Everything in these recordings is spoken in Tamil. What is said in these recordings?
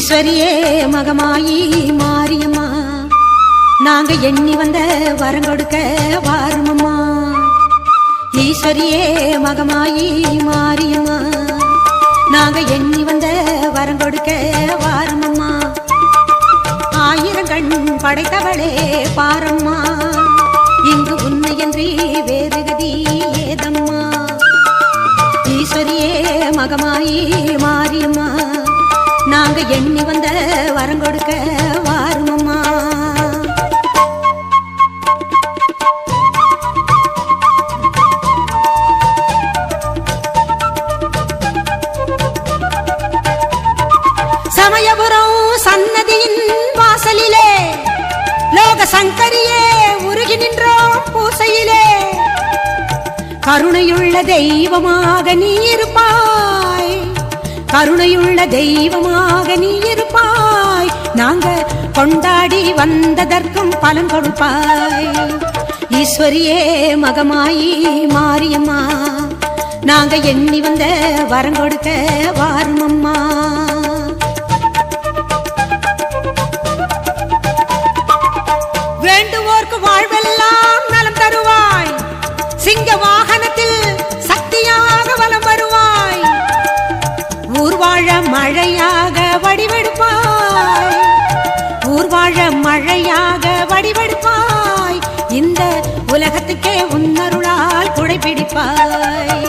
ஈஸ்வரியே மகமாயி மாரியம்மா. நாங்க எண்ணி வந்த வரம் கொடுக்க வாரமம்மா. ஈஸ்வரியே மகமாயி மாரியம்மா. நாங்க எண்ணி வந்த வரம் கொடுக்க வாரமம்மா. ஆயிரம் கண் படைத்தவளே பாரம்மா. எண்ணி வந்த வரம் கொடுக்க வாருமம்மா. சமயபுரம் சன்னதியின் வாசலிலே லோக சங்கரியே உருகி நின்றோம் பூசையிலே. கருணையுள்ள தெய்வமாக நீ இருப்பாய். கருணையுள்ள தெய்வமாக நீ இருப்பாய். நாங்க கொண்டாடி வந்ததற்கும் பலன் கொடுப்பாய். ஈஸ்வரியே மகமாயி மாரியம்மா நாங்க எண்ணி வந்த வரம் கொடுக்க வாருமம்மா. உலகத்துக்கே உன்னருளால் குடைபிடிப்பாய்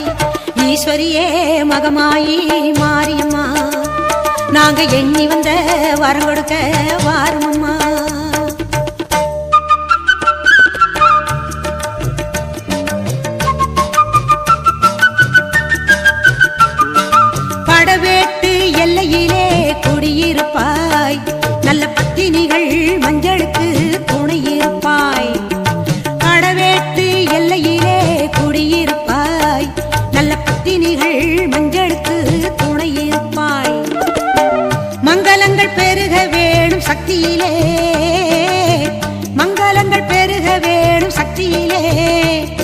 ஈஸ்வரியே மகமாயி மாரியம்மா நாங்க எண்ணி வந்த வரம் கொடுக்க வாரமம்மா. படவேட்டு எல்லையிலே குடியிருப்பாய். நல்ல பத்தினிகள் நல்ல பத்தினிகள் மஞ்சளுக்கு துணையிருப்பாய். மங்களங்கள் பெருக வேணும் சக்தியிலே. மங்களங்கள் பெருக வேணும் சக்தியிலே.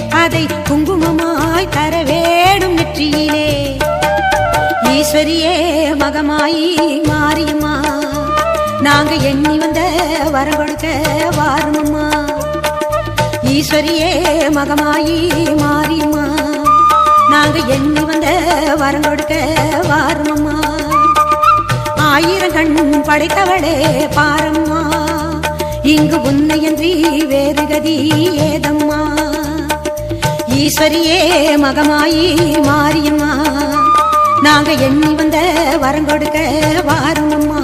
அதை குங்குமமாய் தர வேணும் நெற்றியிலே. ஈஸ்வரியே மகமாய் மாரியம்மா நாங்க எண்ணி வந்த வரம் கொடுக்க வாருமம்மா ஈஸ்வரியே மகமாயி மாரியம்மா நாங்க எண்ணி வந்த வரம் கொடுக்க வாருமம்மா ஆயிரம் கண் படைத்தவளே பாரம்மா. இங்கு உன்னையன்றி வேறு கதி ஏதம்மா? ஈஸ்வரியே மகமாயி மாரியம்மா. நாங்க எண்ணி வந்த வரம் கொடுக்க வாருமம்மா